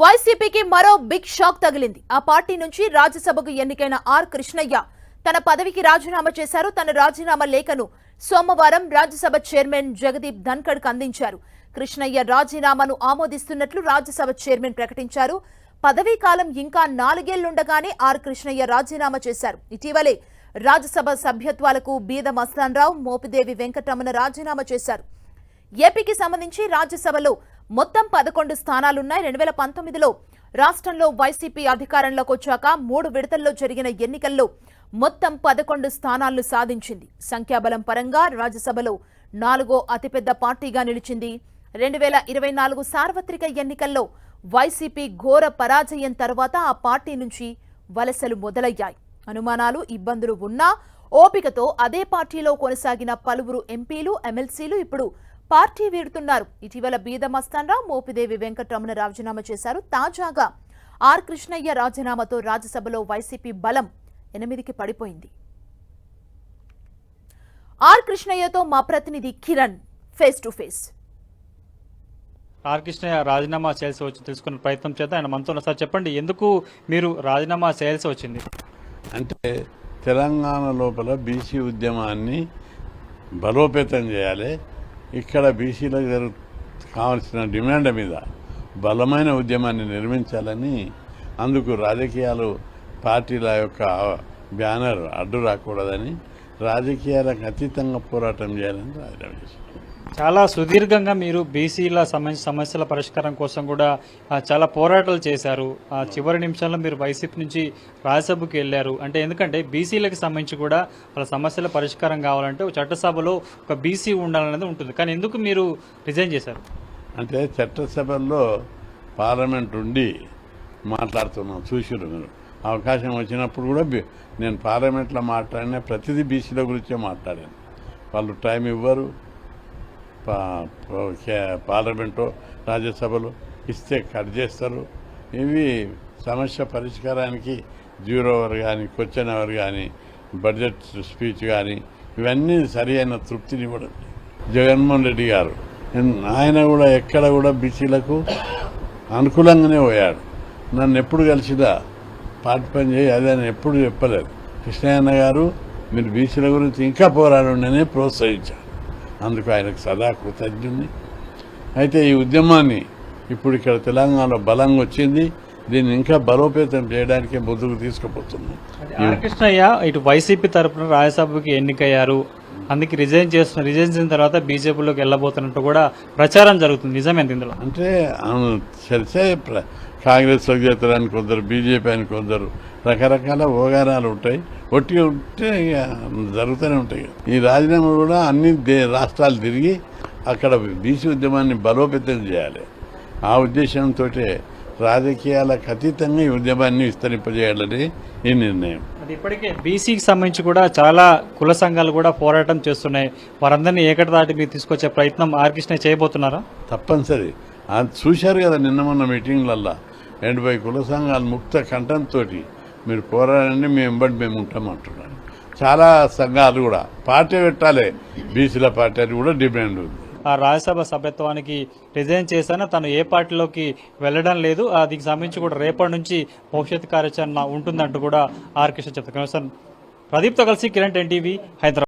వైసీపీకి మరో big shock తగిలింది. ఆ పార్టీ నుంచి రాజ్యసభకు ఎన్నికైన ఆర్ కృష్ణయ్య తన పదవికి రాజీనామా చేశారు. తన రాజీనామా లేఖను సోమవారం రాజ్యసభ చైర్మన్ జగదీప్ ధన్కడ్కు అందించారు. కృష్ణయ్య రాజీనామాను ఆమోదిస్తున్నట్లు రాజ్యసభ చైర్మన్ ప్రకటించారు. పదవీ కాలం ఇంకా నాలుగేళ్ళుండగానే ఆర్ కృష్ణయ్య రాజీనామా చేశారు. ఇటీవలే రాజ్యసభ సభ్యత్వాలకు బీద మస్తాన్ రావు మోపిదేవి వెంకటరమణ రాజీనామా చేశారు. ఏపీకి సంబంధించి రాజ్యసభలో మొత్తం పదకొండు స్థానాలున్నాయి. రెండు వేల పంతొమ్మిదిలో రాష్ట్రంలో వైసీపీ అధికారంలోకి వచ్చాక మూడు విడతల్లో జరిగిన ఎన్నికల్లో మొత్తం పదకొండు స్థానాలను సాధించింది. సంఖ్యాబలం పరంగా రాజ్యసభలో నాలుగో అతిపెద్ద పార్టీగా నిలిచింది. రెండు వేల ఇరవై నాలుగు సార్వత్రిక ఎన్నికల్లో వైసీపీ ఘోర పరాజయం తర్వాత ఆ పార్టీ నుంచి వలసలు మొదలయ్యాయి. అనుమానాలు ఇబ్బందులు ఉన్నా ఓపికతో అదే పార్టీలో కొనసాగిన పలువురు ఎంపీలు ఎమ్మెల్సీలు ఇప్పుడు పార్టీ వీడుతున్నారు. ఇటీవల బీద మస్తాన్రావు మోపిదేవి వెంకటరమణ రాజీనామా చేశారు. తాజాగా ఆర్ కృష్ణయ్య రాజీనామాతో రాజ్యసభలో వైసీపీ బలం ఎనిమిదికి పడిపోయింది. ఆర్ కృష్ణయ్యతో మా ప్రతినిధి Kiran face to face. R Krishnaiah రాజీనామా చేయాల్సి వచ్చి తెలుసుకునే ప్రయత్నం చేద్దాం. ఆయన మనతో. సార్ చెప్పండి ఎందుకు మీరు రాజీనామా చేయాల్సి వచ్చింది? అంటే తెలంగాణ లోపల బీసీ ఉద్యమాన్ని బలోపేతం చేయాలి. ఇక్కడ బీసీలకు జరు కావాల్సిన డిమాండ్ మీద బలమైన ఉద్యమాన్ని నిర్మించాలని అందుకు రాజకీయాలు పార్టీల యొక్క బ్యానర్ అడ్డు రాకూడదని రాజకీయాలకు అతీతంగా పోరాటం చేయాలని రాజీనామా చేశారు. చాలా సుదీర్ఘంగా మీరు బీసీల సమస్యల పరిష్కారం కోసం కూడా చాలా పోరాటాలు చేశారు. ఆ చివరి నిమిషంలో మీరు వైసీపీ నుంచి రాజ్యసభకు వెళ్ళారు. అంటే ఎందుకంటే బీసీలకు సంబంధించి కూడా వాళ్ళ సమస్యల పరిష్కారం కావాలంటే చట్టసభలో ఒక బీసీ ఉండాలనేది ఉంటుంది. కానీ ఎందుకు మీరు రిజైన్ చేశారు? అంటే చట్టసభల్లో పార్లమెంట్ ఉండి మాట్లాడుతున్నాం చూసిరు మీరు. అవకాశం వచ్చినప్పుడు కూడా నేను పార్లమెంట్లో మాట్లాడిన ప్రతిదీ బీసీల గురించే మాట్లాడాను. వాళ్ళు టైం ఇవ్వరు పార్లమెంటు రాజ్యసభలు ఇస్తే కట్ చేస్తారు. ఇవి సమస్య పరిష్కారానికి జీరో అవర్ కానీ క్వశ్చన్ అవర్ కానీ బడ్జెట్ స్పీచ్ కానీ ఇవన్నీ సరి అయిన తృప్తినివ్వడం జగన్మోహన్ రెడ్డి గారు ఆయన కూడా ఎక్కడ కూడా బీసీలకు అనుకూలంగానే పోయాడు. నన్ను ఎప్పుడు కలిసిదా పార్టీ పని చేయి అదే అని ఎప్పుడు చెప్పలేదు. కృష్ణయ్యన్న గారు మీరు బీసీల గురించి ఇంకా పోరాడండి ప్రోత్సహించారు అందుకు ఆయనకు సదా కృతజ్ఞుని అయితే ఈ ఉద్యమాన్ని ఇప్పుడు ఇక్కడ తెలంగాణలో బలంగా వచ్చింది. దీన్ని ఇంకా బలోపేతం చేయడానికి ముందుకు తీసుకుపోతున్నాం. కృష్ణయ్య ఇటు వైసీపీ తరఫున రాజ్యసభకి ఎన్నికయ్యారు. అందుకే రిజైన్ చేస్తున్న రిజైన్ చేసిన తర్వాత బీజేపీలోకి వెళ్ళబోతున్నట్టు కూడా ప్రచారం జరుగుతుంది. నిజమేంటి ఇందులో? అంటే తెలిసే కాంగ్రెస్లోకి చేస్తారని కొందరు బీజేపీ అని కొందరు రకరకాల ఓగారాలు ఉంటాయి. ఒట్టి ఉంటే ఇక జరుగుతూనే ఉంటాయి. ఈ రాజీనామా కూడా అన్ని దే రాష్ట్రాలు తిరిగి అక్కడ బీసీ ఉద్యమాన్ని బలోపేతం చేయాలి. ఆ ఉద్దేశంతో రాజకీయాలకు అతీతంగా ఈ ఉద్యమాన్ని విస్తరింపజేయాలని ఈ నిర్ణయం. అది ఇప్పటికే బీసీకి సంబంధించి కూడా చాలా కుల సంఘాలు కూడా పోరాటం చేస్తున్నాయి. వారందరినీ ఏకటి దాటి మీరు తీసుకొచ్చే ప్రయత్నం ఆర్ కృష్ణ చేయబోతున్నారా? తప్పనిసరి. అది చూశారు కదా నిన్న మొన్న మీటింగ్లల్లా. ఎనభై కుల సంఘాలు ముక్త కంఠంతో మీరు పోరాడండి మేము వెంబడి మేము ఉంటాం అంటున్నారు. చాలా సంఘాలు కూడా పార్టీ పెట్టాలి. బీసీల పార్టీ అని కూడా డిమాండ్ ఉంది. రాజ్యసభ సభ్యత్వానికి రిజైన్ చేశాను తను ఏ పార్టీలోకి వెళ్ళడం లేదు. దీనికి సంబంధించి కూడా రేపటి నుంచి భవిష్యత్ కార్యాచరణ ఉంటుందంటూ కూడా ఆర్ కృష్ణ చెప్తారు సార్ ప్రదీప్తో కలిసి కిరణ్ టెన్ టీవీ హైదరాబాద్.